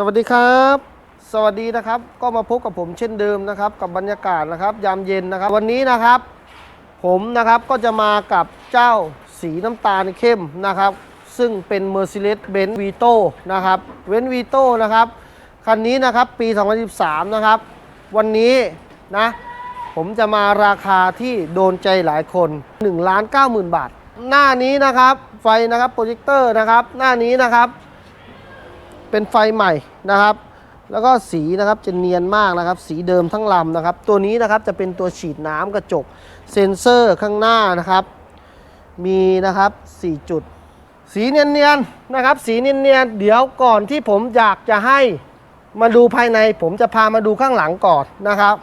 สวัสดีครับ สวัสดีนะครับ ก็มาพบกับผมเช่นเดิมนะครับ กับบรรยากาศนะครับ ยามเย็นนะครับ วันนี้นะครับ ผมนะครับก็จะมากับเจ้าสีน้ำตาลเข้มนะครับ ซึ่งเป็น Mercedes-Benz Vito นะครับเว้น Vito นะครับคันนี้นะครับปี 2013 นะครับ วันนี้นะผมจะมาราคาที่โดนใจหลายคน1ล้าน90,000 บาท หน้านี้นะครับไฟนะครับโปรเจคเตอร์นะครับ หน้านี้นะครับ เป็นไฟใหม่นะครับ แล้วก็สีนะครับจะเนียนมากนะครับ สีเดิมทั้งลำนะครับ ตัวนี้นะครับจะเป็นตัวฉีดน้ำกระจกเซ็นเซอร์ข้างหน้านะครับ มีนะครับ 4 จุด สีเนียนๆนะครับ สีเนียนๆเดี๋ยวก่อนที่ผมอยากจะให้มาดูภายในผมจะพามาดูข้างหลังก่อนนะครับ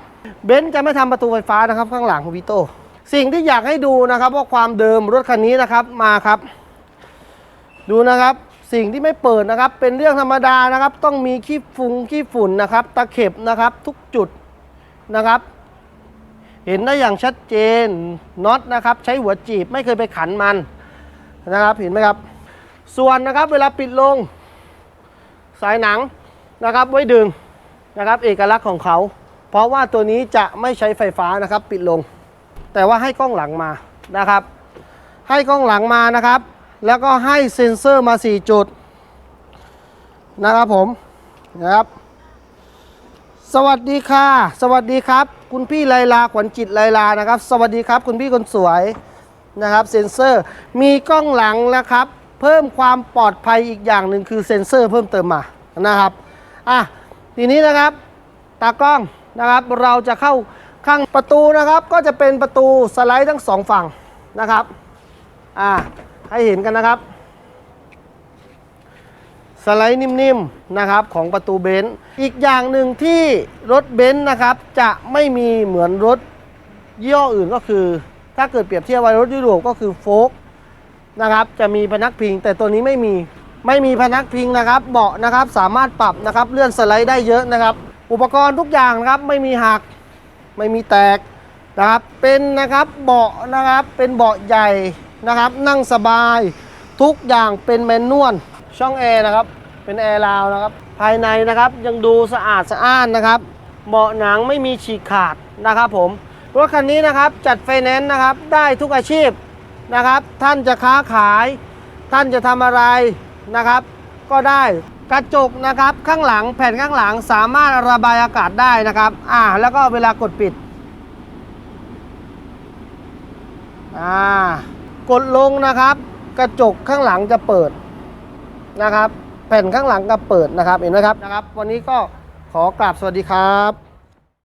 เบนซ์จะไม่ทำประตูไฟฟ้านะครับข้างหลังวิโตสิ่งที่อยากให้ดูนะครับว่าความเดิมรถคันนี้นะครับมาครับ ดูนะครับ สิ่งที่ไม่เปิดนะครับ เป็นเรื่องธรรมดานะครับ ต้องมีขี้ฟุงขี้ฝุ่นนะครับ ตะเข็บนะครับทุกจุดนะครับ เห็นได้อย่างชัดเจนน็อตนะครับ ใช้หัวจีบไม่เคยไปขันมันนะครับเห็นไหมครับ ส่วนนะครับเวลาปิดลง สายหนังนะครับไว้ดึงนะครับ เอกลักษณ์ของเขา เพราะว่าตัวนี้จะไม่ใช้ไฟฟ้านะครับ ปิดลง แต่ว่าให้กล้องหลังมานะครับ ให้กล้องหลังมานะครับ แล้วก็ให้เซ็นเซอร์มา 4 จุดนะครับผมนะครับสวัสดีค่ะ สวัสดีครับ คุณพี่ไลลาขวัญจิตไลลานะครับ สวัสดีครับ คุณพี่คนสวยนะครับเซ็นเซอร์มีกล้องหลังนะครับ เพิ่มความปลอดภัยอีกอย่างหนึ่งคือเซ็นเซอร์เพิ่มเติมมานะครับอะทีนี้นะครับตากล้องนะครับเราจะเข้าข้างประตูนะครับ ก็จะเป็นประตูสไลด์ทั้งสองฝั่งนะครับอ่า ให้เห็นกันนะครับ สไลด์นิ่มๆนะครับของประตูเบนซ์อีกอย่างหนึ่งที่รถเบนซ์นะครับจะไม่มีเหมือนรถยี่ห้ออื่นก็คือ ถ้าเกิดเปรียบเทียบไว้รถยุโรปก็คือโฟกนะครับจะมีพนักพิง แต่ตัวนี้ไม่มีไม่มีพนักพิงนะครับ เบาะนะครับสามารถปรับนะครับเลื่อนสไลด์ได้เยอะนะครับ อุปกรณ์ทุกอย่างนะครับไม่มีหักไม่มีแตกนะครับเป็นนะครับเบาะนะครับเป็นเบาะใหญ่ นะครับ นั่งสบาย ทุกอย่างเป็นแมนนวลช่องแอร์นะครับ เป็นแอร์ลาวนะครับ ภายในนะครับยังดูสะอาดสะอ้านนะครับ เบาะหนังไม่มีฉีกขาดนะครับผม รถคันนี้นะครับจัดไฟแนนซ์นะครับได้ทุกอาชีพนะครับ ท่านจะค้าขาย ท่านจะทำอะไรนะครับ ก็ได้กระจกนะครับข้างหลังแผ่นข้างหลังสามารถระบายอากาศได้นะครับ อ่า แล้วก็เวลากดปิด อ่า กดลงนะครับ กระจกข้างหลังจะเปิดนะครับ แผ่นข้างหลังก็เปิดนะครับเห็นไหมครับนะครับ วันนี้ก็ขอกราบสวัสดีครับ